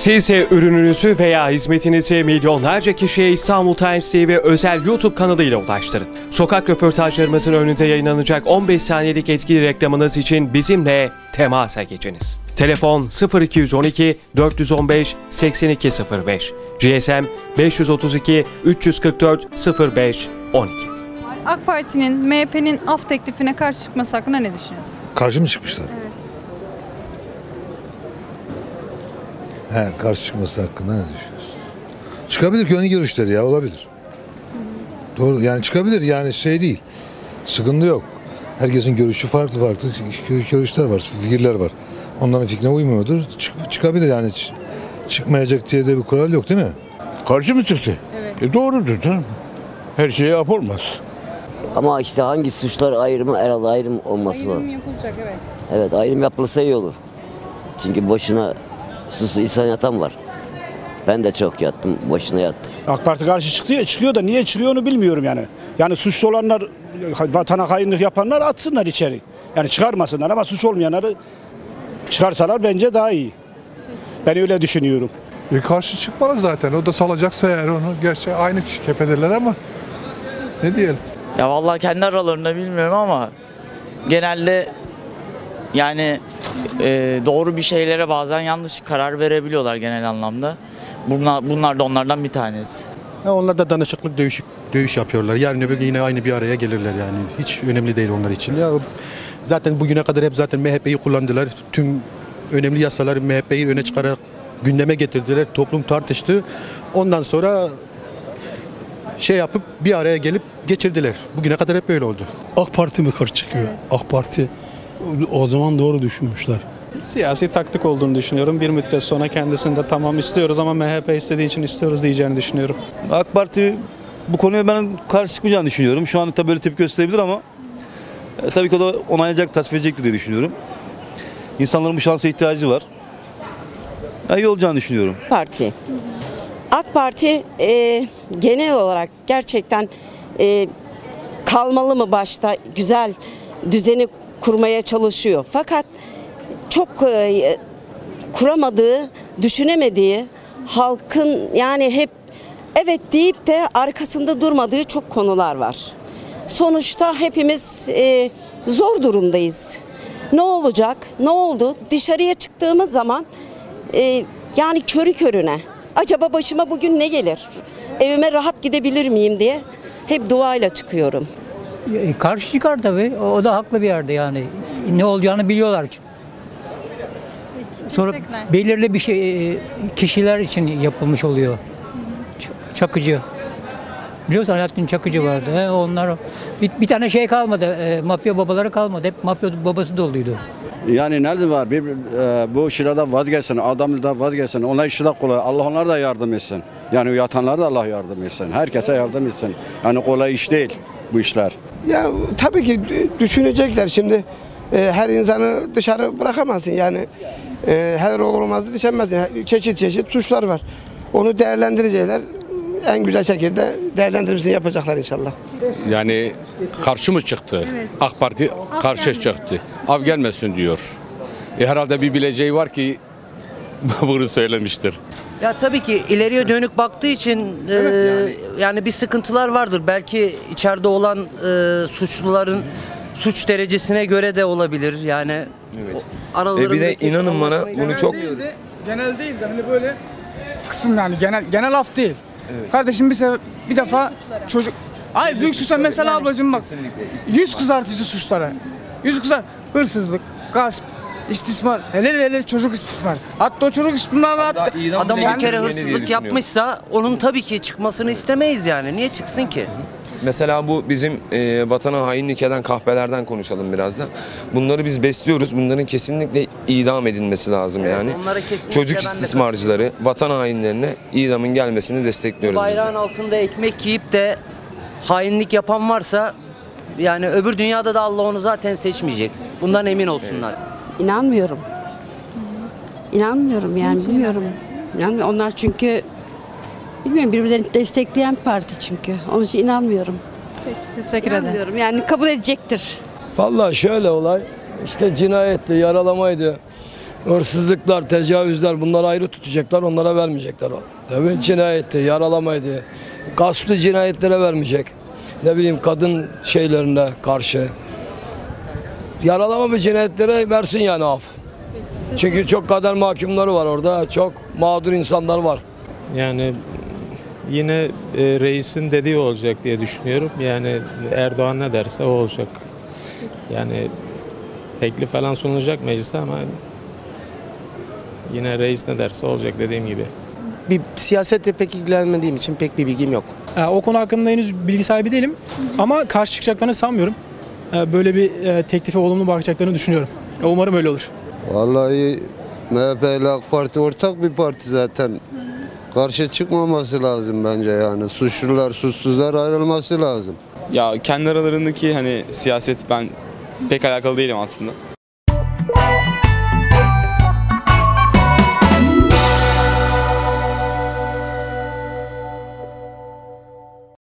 Siz de ürününüzü veya hizmetinizi milyonlarca kişiye İstanbul Times TV özel YouTube kanalıyla ulaştırın. Sokak röportajlarımızın önünde yayınlanacak 15 saniyelik etkili reklamınız için bizimle temasa geçiniz. Telefon 0212 415 8205 GSM 532 344 05 12 AK Parti'nin MHP'nin af teklifine karşı çıkması hakkında ne düşünüyorsunuz? Karşı mı çıkmışlar? He, karşı çıkması hakkında ne düşünüyorsun? Çıkabilir gönül görüşleri ya olabilir. Doğru yani çıkabilir yani şey değil. Sıkıntı yok. Herkesin görüşü farklı farklı görüşler var, fikirler var. Onların fikrine uymuyordur. Çık- çıkabilir yani. Çıkmayacak diye de bir kural yok değil mi? Karşı mı çıktı? Evet. E doğrudur canım. Her şeye yap olmaz. Ama işte hangi suçlar ayrımı herhalde ayrım olması lazım. Ayrım yapılacak evet. Evet ayrım yapılsa iyi olur. Çünkü boşuna susuz insan yatan var. Ben de çok yattım, boşuna yattım. AK Parti karşı çıktı ya, çıkıyor da niye çıkıyor onu bilmiyorum yani. Yani suçlu olanlar, vatana hainlik yapanlar atsınlar içeri. Yani çıkarmasınlar ama suç olmayanları çıkarsalar bence daha iyi. Ben öyle düşünüyorum. E karşı çıkmalı zaten. O da salacaksa eğer onu. Gerçi aynı kişi kepedeler ama ne diyelim. Ya vallahi kendi aralarında bilmiyorum ama genelde yani e, doğru bir şeylere bazen yanlış karar verebiliyorlar genel anlamda. Bunlar, bunlar da onlardan bir tanesi. Ya onlar da danışıklık dövüş, dövüş yapıyorlar. Yarın öbür gün yine aynı bir araya gelirler yani. Hiç önemli değil onlar için. Ya zaten bugüne kadar hep zaten MHP'yi kullandılar. Tüm önemli yasaları MHP'yi öne çıkararak gündeme getirdiler. Toplum tartıştı. Ondan sonra şey yapıp bir araya gelip geçirdiler. Bugüne kadar hep böyle oldu. AK Parti mi karşı çıkıyor? AK Parti o zaman doğru düşünmüşler. Siyasi taktik olduğunu düşünüyorum. Bir müddet sonra kendisini de tamam istiyoruz ama MHP istediği için istiyoruz diyeceğini düşünüyorum. AK Parti bu konuya ben karşı çıkmayacağını düşünüyorum. Şu anda tabii böyle tepki gösterebilir ama e, tabii ki o da onaylayacak, tasvip edecektir diye düşünüyorum. İnsanların bu şansa ihtiyacı var. Ben iyi olacağını düşünüyorum. Parti. AK Parti e, genel olarak gerçekten e, kalmalı mı başta güzel düzeni kurmaya çalışıyor. Fakat çok e, kuramadığı, düşünemediği halkın yani hep evet deyip de arkasında durmadığı çok konular var. Sonuçta hepimiz e, zor durumdayız. Ne olacak? Ne oldu? Dışarıya çıktığımız zaman e, yani körü körüne. Acaba başıma bugün ne gelir? Evime rahat gidebilir miyim diye hep duayla çıkıyorum. E, Karşı çıkar tabii. O da haklı bir yerde yani. Ne olacağını biliyorlar. Sonra Destekler. belirli bir şey e, kişiler için yapılmış oluyor. Çakıcı. Biliyorsun Alaaddin Çakıcı vardı. He, onlar bir, bir tane şey kalmadı. e, mafya babaları kalmadı. Hep mafya babası doluydu. Yani nerede var? Bir, e, bu işlerden vazgeçsin, adamlıdan vazgeçsin. Onlar de kolay. Allah onlara da yardım etsin. Yani yatanlara da Allah yardım etsin. Herkese yardım etsin. Yani kolay iş değil bu işler. Ya tabii ki düşünecekler şimdi. e, her insanı dışarı bırakamazsın yani. E, her olur olmazdı düşemezsin. Çeşit çeşit suçlar var. Onu değerlendirecekler. En güzel şekilde değerlendirmesini yapacaklar inşallah. Yani karşı mı çıktı? AK Parti karşı çıktı. Av gelmesin diyor. E herhalde bir bileceği var ki bunu söylemiştir. Ya tabii ki ileriye dönük baktığı için e, yani. bir sıkıntılar vardır. Belki içeride olan e, suçluların suç derecesine göre de olabilir. Yani Evet. aralarındaki inanın bana bunu çok Genel değil de hani böyle kısım yani genel genel af değil. Kardeşim bir, sefer, bir defa çocuk Hayır büyük suçlar mesela ablacığım bak. Yüz kızartıcı suçlara. Yüz kızar hırsızlık, gasp, istismar, hele hele çocuk istismar. Hatta o çocuk istismarı hatta Adam bir kere hırsızlık yapmışsa onun tabii ki çıkmasını istemeyiz yani. Niye çıksın ki? Mesela bu bizim e, vatana hainlik eden kahvelerden konuşalım biraz da. Bunları biz besliyoruz. Bunların kesinlikle idam edilmesi lazım yani. onlara kesinlikle Çocuk istismarcıları, vatan hainlerine idamın gelmesini destekliyoruz biz de. Bayrağın altında ekmek yiyip de hainlik yapan varsa yani öbür dünyada da Allah onu zaten seçmeyecek. Bundan emin olsunlar. İnanmıyorum. İnanmıyorum yani bilmiyorum. Yani onlar çünkü bilmiyorum birbirlerini destekleyen parti çünkü. Onun için inanmıyorum. Teşekkür ederim. İnanmıyorum yani kabul edecektir. Vallahi şöyle olay. işte cinayetti, yaralamaydı. Hırsızlıklar, tecavüzler bunları ayrı tutacaklar, onlara vermeyecekler. Tabii cinayetti, yaralamaydı, gasplı cinayetlere vermeyecek. Ne bileyim kadın şeylerine karşı. Yaralama bir cinayetlere versin yani af. Çünkü çok kader mahkumları var orada, çok mağdur insanlar var. Yani yine e, reisin dediği olacak diye düşünüyorum. Yani Erdoğan ne derse o olacak. Yani teklif falan sunulacak meclise ama yine reis ne derse olacak dediğim gibi. Bir siyasetle pek ilgilenmediğim için pek bir bilgim yok. Ee, O konu hakkında henüz bilgi sahibi değilim ama karşı çıkacaklarını sanmıyorum. Ee, Böyle bir e, teklife olumlu bakacaklarını düşünüyorum. E, Umarım öyle olur. Vallahi MHP ile AK Parti ortak bir parti zaten. Karşı çıkmaması lazım bence yani. Suçlular, suçsuzlar ayrılması lazım. Ya kendi aralarındaki hani siyaset ben pek alakalı değilim aslında.